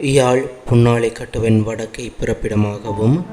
யாழ் புன்னாலை கட்டுவன் வடக்கை பிறப்பிடமாகவும்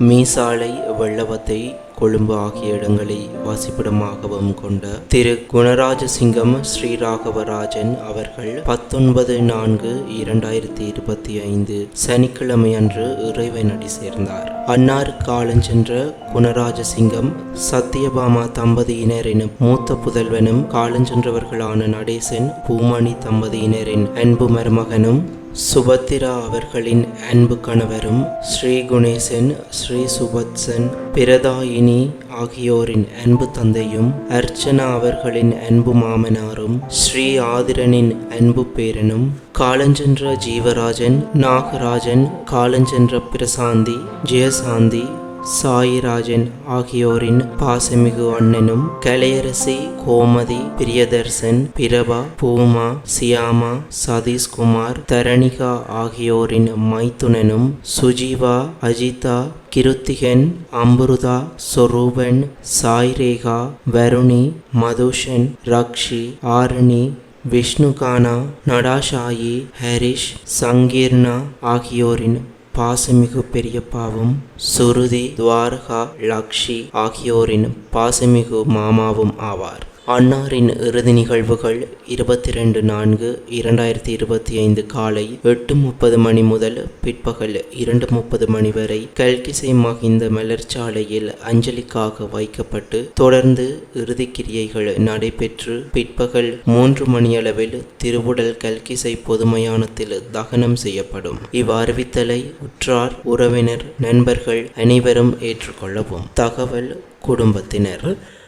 மீசாலை வெள்ளவத்தை கொழும்பு ஆகிய இடங்களை வாசிப்பிடமாகவும் கொண்ட திரு குணராஜசிங்கம் ஸ்ரீராகவராஜன் அவர்கள் பத்தொன்பது நான்கு இரண்டாயிரத்தி இருபத்தி ஐந்து சனிக்கிழமை அன்று இறைவனடி சேர்ந்தார். அன்னார் காலஞ்சென்ற குணராஜசிங்கம் சத்யபாமா தம்பதியினரின் மூத்த புதல்வனும் காலஞ்சென்றவர்களான நடேசன் பூமணி தம்பதியினரின் அன்பு மருமகனும் சுபத்திரா அவர்களின் அன்பு கணவரும் ஸ்ரீ குணேசன் ஸ்ரீ சுபத்சன் பிரதாயினி ஆகியோரின் அன்பு தந்தையும் அர்ச்சனா அவர்களின் அன்பு மாமனாரும் ஸ்ரீ ஆதிரனின் அன்பு பேரனும் காலஞ்சென்ற ஜீவராஜன் நாகராஜன் காலஞ்சென்ற பிரசாந்தி ஜெயசாந்தி சாயிராஜன் ஆகியோரின் பாசமிகு அண்ணனும் கலையரசி கோமதி பிரியதர்சன் பிரபா பூமா சியாமா சதீஷ்குமார் தரணிகா ஆகியோரின் மைத்துனனும் சுஜீவா அஜிதா கிருத்திகன் அம்ருதா சொரூபன் சாய்ரேகா வருணி மதுஷன் ரக்ஷி ஆரணி விஷ்ணுகானா நடாஷாயி ஹரிஷ் சங்கீர்ணா ஆகியோரின் பாசமிகு பெரியப்பாவும் சுருதி துவாரகா லக்ஷி ஆகியோரின் பாசமிகு மாமாவும் ஆவார். அன்னாரின் இறுதி நிகழ்வுகள் இருபத்தி ரெண்டு நான்கு இரண்டாயிரத்தி இருபத்தி ஐந்து காலை எட்டு முப்பது மணி முதல் பிற்பகல் இரண்டு முப்பது மணி வரை கல்கிசை மகிந்த மலர்ச்சாலையில் அஞ்சலிக்காக வைக்கப்பட்டு தொடர்ந்து இறுதிக்கிரியைகள் நடைபெற்று பிற்பகல் மூன்று மணியளவில் திருவுடல் கல்கிசை பொதுமயானத்தில் தகனம் செய்யப்படும். இவ்வறிவித்தலை உற்றார் உறவினர் நண்பர்கள் அனைவரும் ஏற்றுக்கொள்ளவும். தகவல் குடும்பத்தினர்.